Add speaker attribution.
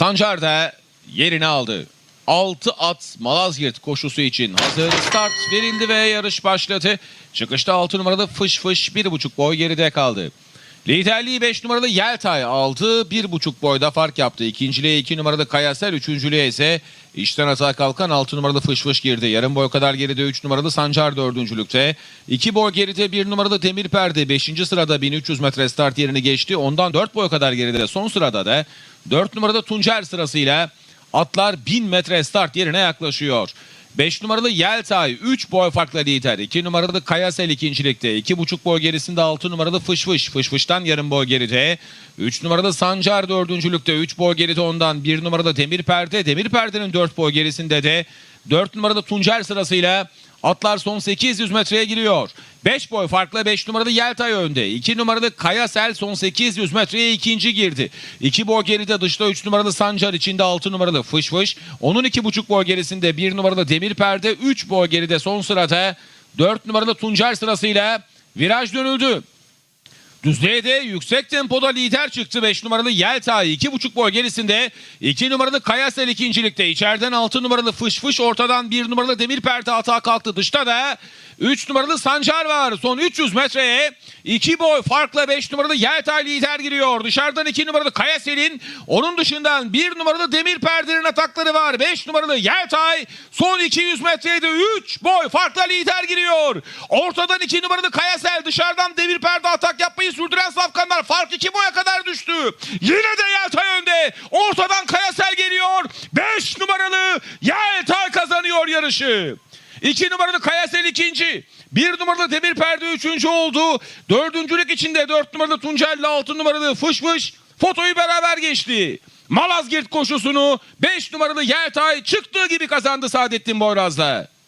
Speaker 1: Sancar da yerini aldı. 6 at Malazgirt koşusu için hazır start verildi ve yarış başladı. Çıkışta 6 numaralı Fış Fış 1,5 boy geride kaldı. Liderliği 5 numaralı Yeltay aldı. 1,5 boyda fark yaptı. İkinciliğe 2 numaralı Kayasel. Üçüncülüğe ise işten atağa kalkan 6 numaralı Fış Fış girdi. Yarım boy kadar geride 3 numaralı Sancar dördüncülükte. 2 boy geride 1 numaralı Demir Perde 5. sırada 1300 metre start yerini geçti. Ondan 4 boy kadar geride son sırada da 4 numaralı Tuncer sırasıyla atlar 1000 metre start yerine yaklaşıyor. 5 numaralı Yeltay 3 boy farkla lider. 2 numaralı Kayasel ikincilikte. 2,5 boy gerisinde 6 numaralı Fış Fış. Fış Fış'tan yarım boy geride. 3 numaralı Sancar dördüncülükte. 3 boy geride ondan. 1 numaralı Demir Perde. Demir Perde'nin 4 boy gerisinde de 4 numaralı Tuncer sırasıyla atlar son 800 metreye giriyor. 5 boy farkla 5 numaralı Yeltay önde. 2 numaralı Kayasel son 800 metreye ikinci girdi. 2 boy geride dışta 3 numaralı Sancar içinde 6 numaralı Fış Fış. Onun 2,5 boy gerisinde 1 numaralı Demir Perde. 3 boy geride son sırada 4 numaralı Tuncer sırasıyla viraj dönüldü. Düzlüğe yüksek tempoda lider çıktı. 5 numaralı Yeltay 2,5 boy gerisinde. 2 numaralı Kayasel ikincilikte. İçeriden 6 numaralı Fış Fış ortadan 1 numaralı Demir Perde atağa kalktı. Dışta da 3 numaralı Sancar var. Son 300 metreye 2 boy farkla 5 numaralı Yeltay lider giriyor. Dışarıdan 2 numaralı Kayasel'in onun dışından 1 numaralı Demir Perde'nin atakları var. 5 numaralı Yeltay son 200 metrede 3 boy farkla lider giriyor. Ortadan 2 numaralı Kayasel dışarıdan Demir Perde atak safkanlar fark 2 boya kadar düştü yine de Yeltay önde ortadan Kayasel geliyor 5 numaralı Yeltay kazanıyor yarışı 2 numaralı Kayasel ikinci. 1 numaralı Demir Perde üçüncü oldu. Dördüncülük içinde 4 numaralı Tuncel'le 6 numaralı Fış Fış fotoyu beraber geçti. Malazgirt koşusunu 5 numaralı Yeltay çıktığı gibi kazandı Saadettin Boyraz'la.